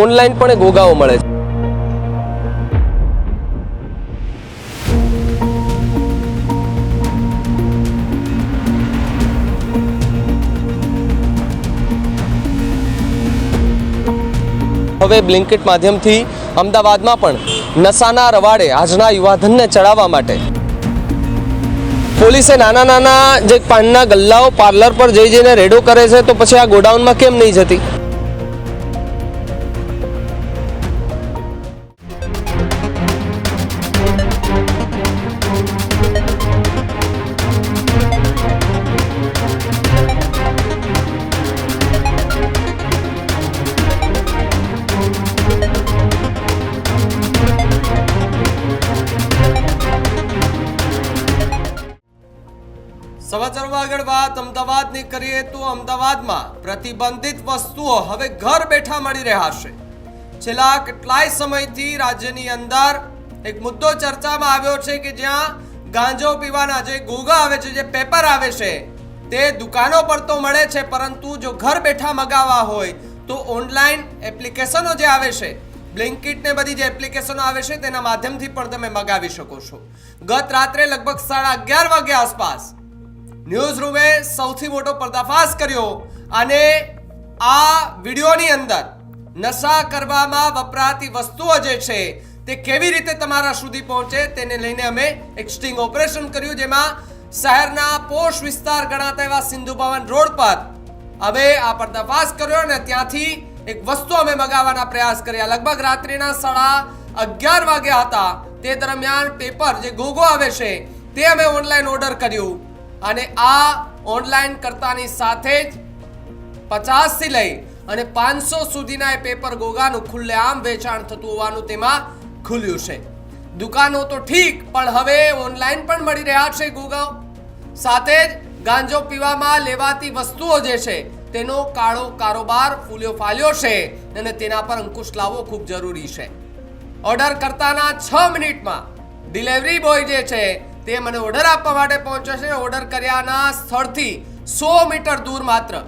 Online પણ ગોગાઓ મળે છે. હવે બ્લિન્કેટ માધ્યમથી અમદાવાદમાં પણ નશાના રવાડે આજના યુવાધનને ચડાવવા માટે. પોલીસે નાના નાના જે પાનના ગલ્લાઓ પાર્લર પર જઈ જઈને રેડો કરે છે, તો પછી આ ગોડાઉનમાં કેમ નહીં જતી? અમદાવાદની કરીએ તો અમદાવાદમાં પ્રતિબંધિત વસ્તુઓ હવે ઘર બેઠા મળી રહ્યા છે. છેલ્લા કેટલાય સમયથી રાજ્યની અંદર એક મુદ્દો ચર્ચામાં આવ્યો છે કે જ્યાં ગાંજો પીવાના જે ગોગા આવે છે, જે પેપર આવે છે, તે દુકાનો પર તો મળે છે, પરંતુ જો ઘર બેઠા મગાવવા હોય તો ઓનલાઈન એપ્લિકેશનો જે આવે છે બ્લિંકિટ બધી જે એપ્લિકેશનો આવે છે, તેના માધ્યમથી પણ તમે મગાવી શકો છો. ગત રાત્રે લગભગ સાડા અગિયાર વાગ્યા આસપાસ ન્યૂઝ રૂમે સૌથી મોટો પર્દાફાશ કર્યો અને આ વિડીયોની અંદર નશા કરવામાં વપરાતી વસ્તુઓ જે છે તે કેવી રીતે તમારા સુધી પહોંચે તેને લઈને અમે એક સ્ટિંગ ઓપરેશન કર્યું જેમાં શહેરના પોષ વિસ્તાર ગણાતા એવા સિંધુ ભવન રોડ પર હવે આ પર્દાફાશ કર્યો અને ત્યાંથી એક વસ્તુ અમે મગાવવાના પ્રયાસ કર્યા. લગભગ રાત્રિના સાડા અગિયાર વાગ્યા હતા તે દરમિયાન પેપર જે ગોગો આવે છે તે અમે ઓનલાઈન ઓર્ડર કર્યું. અને આ ઓનલાઈન કરતાની સાથે જ પચાસથી લઈ અને પાંચસો સુધીના એ પેપર ગોગાનું ખુલ્લેઆમ વેચાણ થતું હોવાનું તેમાં ખુલ્યું છે. દુકાનો તો ઠીક, પણ હવે ઓનલાઈન પણ મળી રહ્યા છે ગોગાઓ સાથે જ ગાંજો પીવામાં લેવાતી વસ્તુઓ જે છે, તેનો કાળો કારોબાર ફૂલ્યો ફાલ્યો છે અને તેના પર અંકુશ લાવવો ખૂબ જરૂરી છે. ઓર્ડર કરતાના છ મિનિટમાં ડિલિવરી બોય જે છે તે મને ઓર્ડર આપવા માટે પહોંચ્યો છે. ઓર્ડર કર્યાના સ્થળથી સો મીટર દૂર માત્ર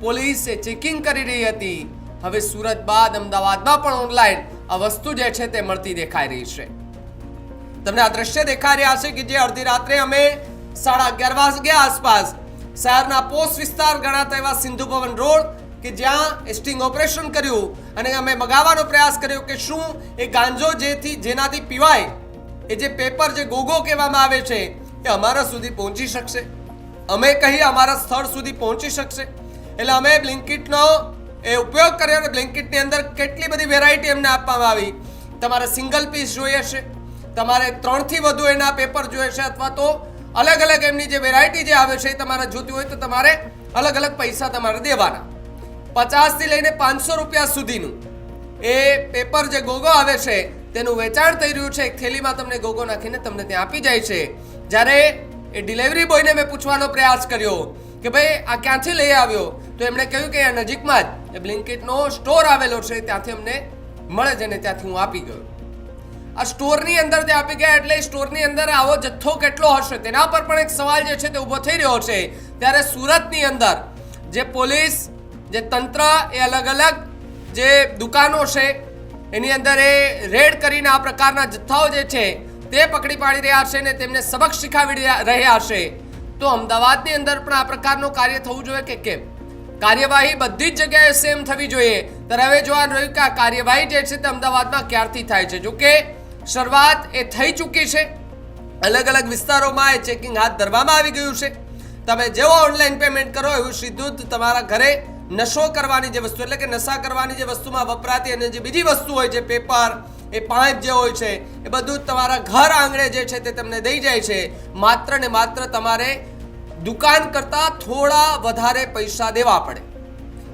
પોલીસે ચેકિંગ કરી રહી હતી. હવે સુરત બાદ અમદાવાદમાં પણ ઓનલાઈન આ વસ્તુ જે છે તે મળતી દેખાઈ રહી છે. તમને આ દ્રશ્ય દેખાઈ રહ્યા છે કે જે અડધી રાત્રે અમે સાડા અગિયાર વાગ્યા આસપાસ શહેરના પોસ્ટ વિસ્તાર ગણાતા એવા સિંધુ ભવન રોડ કે જ્યાં સ્ટિંગ ઓપરેશન કર્યું અને અમે મગાવવાનો પ્રયાસ કર્યો કે શું એ ગાંજો જેથી જેનાથી પીવાય એ જે પેપર જે ગોગો કહેવામાં આવે છે, એ અમારા સુધી પહોંચી શકશે. અમે કહી અમારા સ્થળ સુધી પહોંચી શકશે. એટલે અમે બ્લિન્કિટનો એ ઉપયોગ કર્યો અને બ્લિન્કિટની અંદર કેટલી બધી વેરાયટી એમને આપવામાં આવી. તમારે સિંગલ પીસ જોઈએ છે, તમારે ત્રણથી વધુ એના પેપર જોઈએ છે, અથવા તો અલગ અલગ એમની જે વેરાયટી જે આવે છે એ તમારે જોતી હોય તો તમારે અલગ અલગ પૈસા તમારે દેવાના. પચાસથી લઈને પાંચસો રૂપિયા સુધીનું એ પેપર જે ગોગો આવે છે તેનું વેચાણ થઈ રહ્યું છે. એક થેલીમાં તમને ગોગો નાખીને તમને ત્યાં આપી જાય છે. જ્યારે એ ડિલિવરી બોયને મેં પૂછવાનો પ્રયાસ કર્યો કે ભાઈ, આ ક્યાંથી લઈ આવ્યો? તો એમણે કહ્યું કે આ નજીકમાં જ એ બ્લિન્કિટનો સ્ટોર આવેલો છે. ત્યાંથી અમને મળે છે અને ત્યાંથી હું આપી ગયો. આ સ્ટોરની અંદર તે આપી ગયા એટલે સ્ટોરની અંદર આવો જથ્થો કેટલો હશે તેના પર પણ એક સવાલ જે છે તે ઊભો થઈ રહ્યો છે. ત્યારે સુરતની અંદર જે પોલીસ, જે તંત્ર એ અલગ અલગ જે દુકાનો છે એની અંદર એ રેડ કરીને આ પ્રકારના જથ્થાઓ જે છે, તે પકડી પાડી રહ્યા છે ને તેમને સબક શીખવી રહ્યા- છે તો અમદાવાદની અંદર પણ આ પ્રકારનું કાર્ય થવું જોઈએ કે કેમ? કાર્યવાહી બધી જ જગ્યાએ સેમ થવી જોઈએ. ત્યારે હવે જોવાનું રહ્યું કે આ કાર્યવાહી જે છે તે અમદાવાદમાં ક્યારથી થાય છે? જોકે શરૂઆત એ થઈ ચૂકી છે. અલગ અલગ વિસ્તારોમાં એ ચેકિંગ હાથ ધરવામાં આવી ગયું છે. તમે જેવો ઓનલાઈન પેમેન્ટ કરો એવું સીધું જ તમારા ઘરે નશો કરવાની જે વસ્તુ, એટલે કે નશા કરવાની જે વસ્તુમાં વપરાતી અને જે બીજી વસ્તુ હોય છે, પેપર, એ પાઇપ જે હોય છે, એ બધું તમારા ઘર આંગણે જે છે તે તમને દઈ જાય છે. માત્ર ને માત્ર તમારે દુકાન કરતાં થોડા વધારે પૈસા દેવા પડે.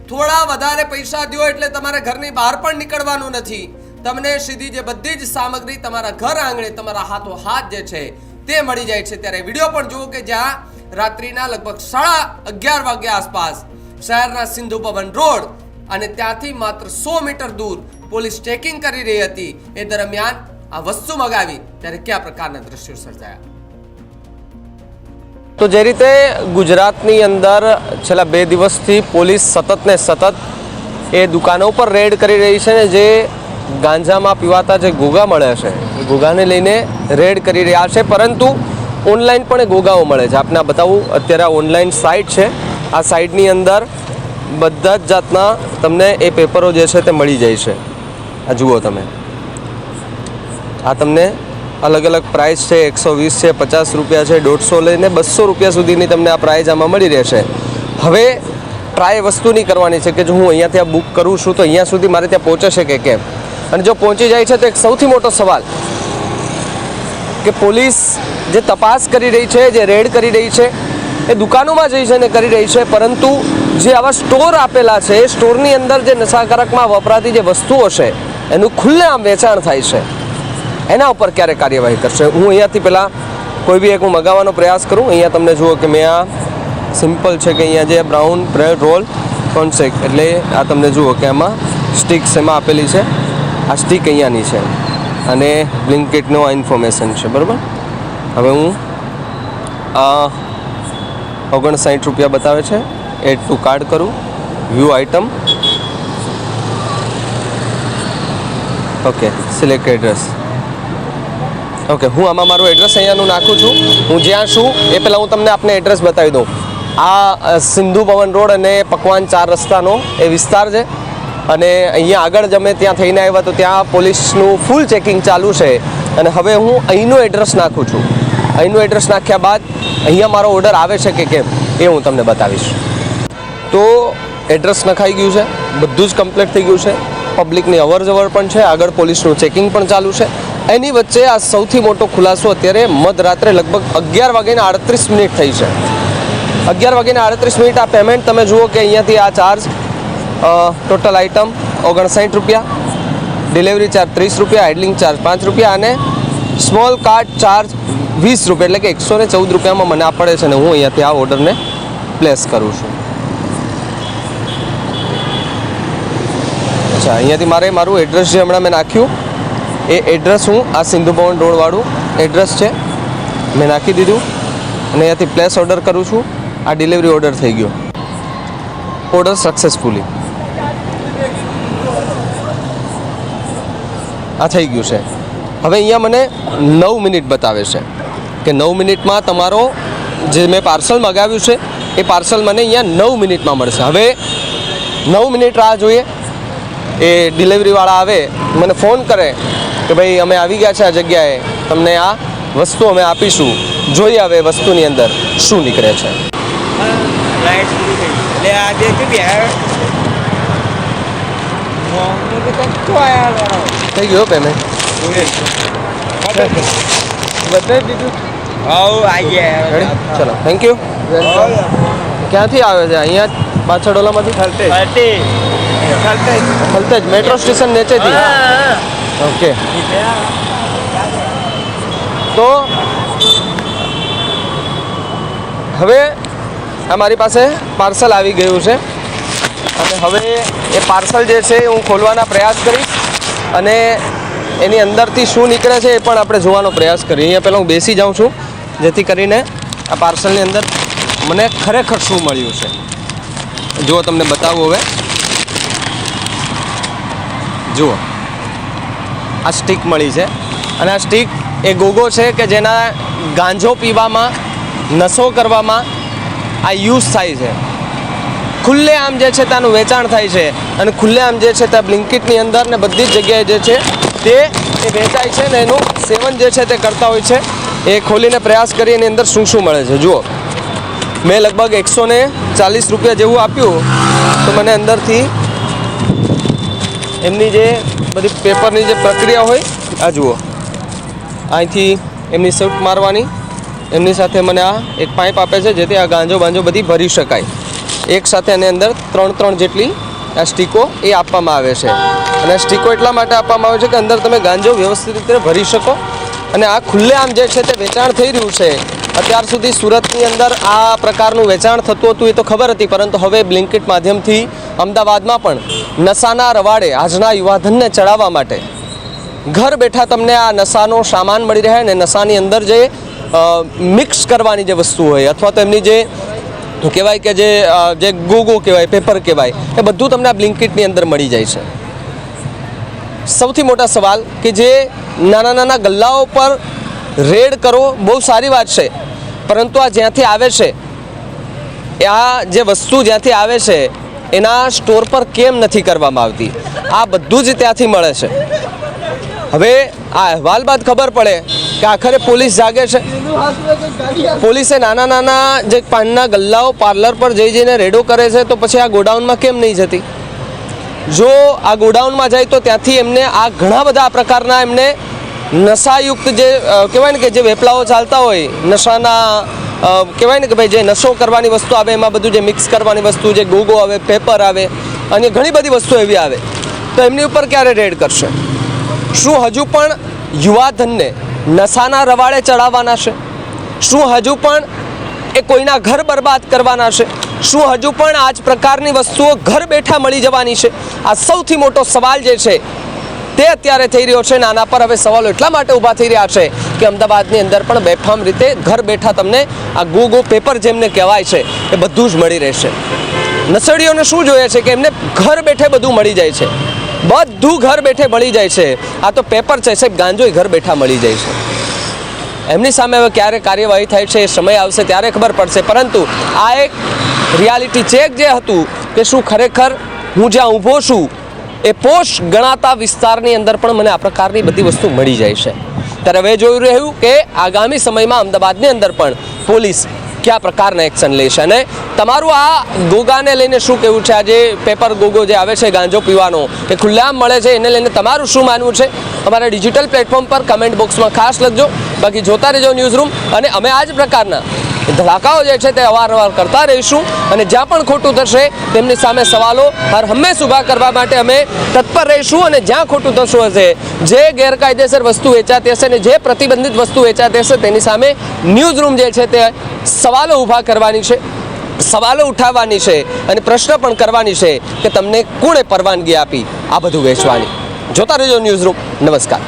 થોડા વધારે પૈસા દો એટલે તમારે ઘરની બહાર પણ નીકળવાનું નથી. તમને સીધી જે બધી જ સામગ્રી તમારા ઘર આંગણે, તમારા હાથો હાથ જે છે તે મળી જાય છે. ત્યારે વીડિયો પણ જુઓ કે જ્યાં રાત્રિના લગભગ સાડા અગિયાર વાગ્યા આસપાસ શહેરના સિંધુ ભવન રોડ અને ત્યાંથી માત્ર સો મીટર દૂર પોલીસ ચેકિંગ કરી રહી હતી. એ દરમિયાન આ વસ્તુ મગાવી ત્યારે કયા પ્રકારના દ્રશ્યો સર્જાયા? તો જે રીતે ગુજરાતની અંદર છેલ્લા બે દિવસથી પોલીસ સતત ને સતત એ દુકાનો પર રેડ કરી રહી છે ને જે ગાંજામાં પીવાતા જે ગોગા મળે છે, એ ગોગાને લઈને રેડ કરી રહ્યા છે. પરંતુ ઓનલાઈન પણ એ ગોગાઓ મળે છે. આપને બતાવું, અત્યારે ઓનલાઈન સાઇટ છે. આ સાઇટની અંદર બધા જ જાતના તમને એ પેપરો જે છે તે મળી જાય છે. આ જુઓ તમે. આ તમને અલગ અલગ પ્રાઇસ છે, એકસો વીસ છે, પચાસ રૂપિયા છે, દોઢસો લઈને બસો રૂપિયા સુધીની તમને આ પ્રાઇસ આમાં મળી રહેશે. હવે ટ્રાય વસ્તુની કરવાની છે કે જો હું અહીંયાથી આ બુક કરું છું તો અહીંયા સુધી મારે ત્યાં પહોંચે છે કે કેમ? અને જો પહોંચી જાય છે તો એક સૌથી મોટો સવાલ કે પોલીસ જે તપાસ કરી રહી છે, જે રેડ કરી રહી છે એ દુકાનોમાં જઈ છે ને કરી રહી છે, પરંતુ જે આવા સ્ટોર આપેલા છે, એ સ્ટોરની અંદર જે નશાકારકમાં વપરાતી જે વસ્તુઓ છે, એનું ખુલ્લેઆમ વેચાણ થાય છે. એના ઉપર ક્યારે કાર્યવાહી કરશે? હું અહીંયાથી પહેલાં કોઈ બી એક હું મગાવવાનો પ્રયાસ કરું. અહીંયા તમને જુઓ કે મેં આ સિમ્પલ છે કે અહીંયા જે બ્રાઉન બ્રેડ રોલ કોન્સેક એટલે આ તમને જુઓ કે આમાં સ્ટિક્સ એમાં આપેલી છે. આ સ્ટિક અહીંયાની છે. અને બ્લિંકેટનો આ ઇન્ફોર્મેશન છે. બરાબર? હવે હું ઓગણસાઠ રૂપિયા બતાવે છે. એડ ટુ કાર્ડ કરું. View item okay select address okay હું આમાં મારું એડ્રેસ અહીંયાનું નાખું છું. હું જ્યાં છું, એ પહેલાં હું તમને આપને એડ્રેસ બતાવી દઉં. આ સિંધુ ભવન રોડ અને પકવાન ચાર રસ્તાનો એ વિસ્તાર છે. અને અહીંયા આગળ જમે ત્યાં થઈને આવ્યા તો ત્યાં પોલીસનું ફૂલ ચેકિંગ ચાલુ છે. અને હવે હું અહીંનું એડ્રેસ નાખું છું. અહીંનું એડ્રેસ નાખ્યા બાદ અહીંયા મારો ઓર્ડર આવે છે કે કેમ, એ હું તમને બતાવીશ. તો એડ્રેસ નખાઈ ગયું છે, બધું જ કમ્પ્લીટ થઈ ગયું છે. પબ્લિકની અવર જવર પણ છે, આગળ પોલીસનું ચેકિંગ પણ ચાલુ છે. એની વચ્ચે આ સૌથી મોટો ખુલાસો અત્યારે મધરાત્રે લગભગ અગિયાર વાગ્યાને આડત્રીસ મિનિટ થઈ છે. અગિયાર વાગ્યાને આડત્રીસ મિનિટ આ પેમેન્ટ તમે જુઓ કે અહીંયાથી આ ચાર્જ ટોટલ આઇટમ ઓગણસાઠ રૂપિયા ડિલિવરી ચાર્જ ત્રીસ રૂપિયા હેડલિંગ ચાર્જ પાંચ રૂપિયા અને સ્મોલ કાર્ડ ચાર્જ વીસ રૂપિયા એટલે કે એકસો ને ચૌદ રૂપિયામાં મને આ પડે છે ને હું અહીંયાથી આ ઓર્ડરને પ્લેસ કરું છું. અચ્છા, અહીંયાથી મારે મારું એડ્રેસ જે હમણાં મેં નાખ્યું, એ એડ્રેસ હું આ સિંધુ ભવન રોડવાળું એડ્રેસ છે, મેં નાખી દીધું અને અહીંયાથી પ્લેસ ઓર્ડર કરું છું. આ ડિલિવરી ઓર્ડર થઈ ગયો. ઓર્ડર સક્સેસફુલી આ થઈ ગયું છે. હવે અહીંયા મને નવ મિનિટ બતાવે છે. કે નવ મિનિટમાં તમારો જે મેં પાર્સલ મગાવ્યું છે એ પાર્સલ મને અહીંયા નવ મિનિટમાં મળશે. હવે નવ મિનિટ રાહ જોઈએ. એ ડિલિવરીવાળા આવે મને ફોન કરે કે ભાઈ અમે આવી ગયા છે આ જગ્યાએ તમને આ વસ્તુ અમે આપીશું. જોઈએ હવે વસ્તુની અંદર શું નીકળે છે. થઈ ગયો પેમેન્ટ બધે દીધું. ચલો થેન્ક યુ ક્યાંથી આવે છે? અહીંયા પાછળ ઓલામાંથી? જ મેટ્રો સ્ટેશન નીચેથી. ઓકે. તો હવે આ મારી પાસે પાર્સલ આવી ગયું છે. અને હવે એ પાર્સલ જે છે એ હું ખોલવાના પ્રયાસ કરીશ. અને એની અંદરથી શું નીકળે છે એ પણ આપણે જોવાનો પ્રયાસ કરીએ. અહીંયા પહેલાં હું બેસી જાઉં છું, જેથી કરીને આ પાર્સલની અંદર મને ખરેખર શું મળ્યું છે. જુઓ તમને બતાવું હવે. જુઓ. આ સ્ટીક મળી છે. અને આ સ્ટીક એ ગોગો છે કે જેના ગાંજો પીવામાં નશો કરવામાં આ યુઝ થાય છે. ખુલ્લે આમ જે છે તેનું વેચાણ થાય છે. અને ખુલ્લે આમ જે છે તે બ્લિંકિટની અંદર ને બધી જ જગ્યાએ જે છે તે એ વેચાય છે ને એનું સેવન જે છે તે કરતા હોય છે, એ ખોલીને પ્રયાસ કરી એની અંદર શું શું મળે છે. જુઓ, મેં લગભગ એકસો ને ચાલીસ રૂપિયા જેવું આપ્યું, તો મને અંદરથી એમની જે બધી પેપરની જે પ્રક્રિયા હોય, આ જુઓ, અહીંથી એમની શિફ્ટ મારવાની, એમની સાથે મને આ એક પાઇપ આપે છે, જેથી આ ગાંજો બાંજો બધી ભરી શકાય. એક સાથે એની અંદર ત્રણ ત્રણ જેટલી આ સ્ટીકો એ આપવામાં આવે છે. અને સ્ટીકો એટલા માટે આપવામાં આવે છે કે અંદર તમે ગાંજો વ્યવસ્થિત રીતે ભરી શકો અને આ ખુલ્લેઆમ જે છે તે વેચાણ થઈ રહ્યું છે. અત્યાર સુધી સુરતની અંદર આ પ્રકારનું વેચાણ થતું હતું એ તો ખબર હતી, પરંતુ હવે બ્લિંકિટ માધ્યમથી અમદાવાદમાં પણ નશાના રવાડે આજના યુવાધનને ચડાવવા માટે ઘર બેઠા તમને આ નશાનો સામાન મળી રહે ને નશાની અંદર જે મિક્સ કરવાની જે વસ્તુ હોય અથવા તો એમની જે કહેવાય કે જે જે ગોગો કહેવાય પેપર કહેવાય, એ બધું તમને આ બ્લિંકિટની અંદર મળી જાય છે. સૌથી મોટા સવાલ કે જે નાના નાના ગલ્લાઓ પર રેડ કરવો બહુ સારી વાત છે, પરંતુ આ જ્યાંથી આવે છે આ જે વસ્તુ જ્યાંથી આવે છે, એના સ્ટોર પર કેમ નથી કરવામાં આવતી? આ બધું જ ત્યાંથી મળે છે. હવે આ અહેવાલ બાદ ખબર પડે કે આખરે પોલીસ જાગે છે. પોલીસે નાના નાના જે પાનના ગલ્લાઓ પાર્લર પર જઈ જઈને રેડો કરે છે, તો પછી આ ગોડાઉનમાં કેમ નહીં જતી? જો આ ગોડાઉનમાં જાય તો ત્યાંથી એમને આ ઘણા બધા આ પ્રકારના એમને નશાયુક્ત જે કહેવાય ને કે જે વેપલાઓ ચાલતા હોય, નશાના કહેવાય ને કે ભાઈ જે નશો કરવાની વસ્તુ આવે, એમાં બધું જે મિક્સ કરવાની વસ્તુ, જે ગોગો આવે, પેપર આવે, અને ઘણી બધી વસ્તુ એવી આવે, તો એમની ઉપર ક્યારે રેડ કરશે? શું હજુ પણ યુવાધનને નશાના રવાડે ચડાવવાના છે? શું હજુ પણ એ કોઈના ઘર બરબાદ કરવાના છે? શું હજુ પણ આ જ પ્રકારની વસ્તુઓ ઘર બેઠા મળી જવાની છે? આ સૌથી મોટો સવાલ જે છે, તે અત્યારે થઈ રહ્યો છે. નાના પર હવે સવાલો એટલા માટે ઊભા થઈ રહ્યા છે કે અમદાવાદની અંદર પણ બેફામ રીતે ઘર બેઠા તમને આ ગો ગો પેપર જેમને કહેવાય છે, એ બધું જ મળી રહેશે. નસડીઓને શું જોઈએ છે કે એમને ઘર બેઠે બધું મળી જાય છે? બધું ઘર બેઠે મળી જાય છે. આ તો પેપર છે, સાહેબ ગાંજોય ઘર બેઠા મળી જાય છે. એમની સામે હવે ક્યારે કાર્યવાહી થાય છે, એ સમય આવશે ત્યારે ખબર પડશે. પરંતુ આ એક રિયાલિટી ચેક જે હતું કે શું ખરેખર હું જ્યાં ઊભો છું, એ પોષ ગણાતા વિસ્તારની અંદર પણ મને આ પ્રકારની બધી વસ્તુ મળી જાય છે. ત્યારે હવે જોયું રહ્યું કે આગામી સમયમાં અમદાવાદની અંદર પણ પોલીસ કયા પ્રકારના એક્શન લેશે અને તમારું આ ગોગાને લઈને શું કહેવું છે? આ જે પેપર ગોગો જે આવે છે, ગાંજો પીવાનો, એ ખુલ્લામ મળે છે, એને લઈને તમારું શું માનવું છે? અમારા ડિજિટલ પ્લેટફોર્મ પર કમેન્ટ બોક્સમાં ખાસ લખજો. બાકી જોતા રહેજો ન્યૂઝ રૂમ અને અમે આ જ પ્રકારના ધડાકાઓ જે છે તે અવારનવાર કરતા રહીશું અને જ્યાં પણ ખોટું થશે તેમની સામે સવાલો હર હંમેશ ઊભા કરવા માટે અમે તત્પર રહીશું અને જ્યાં ખોટું થતું હશે, જે ગેરકાયદેસર વસ્તુ વેચાતી હશે અને જે પ્રતિબંધિત વસ્તુ વેચાતી હશે તેની સામે ન્યૂઝ રૂમ જે છે તે સવાલો ઊભા કરવાની છે, સવાલો ઉઠાવવાની છે અને પ્રશ્ન પણ કરવાની છે કે તમને કોણે પરવાનગી આપી આ બધું વેચવાની. જોતા રહેજો ન્યૂઝ રૂમ નમસ્કાર.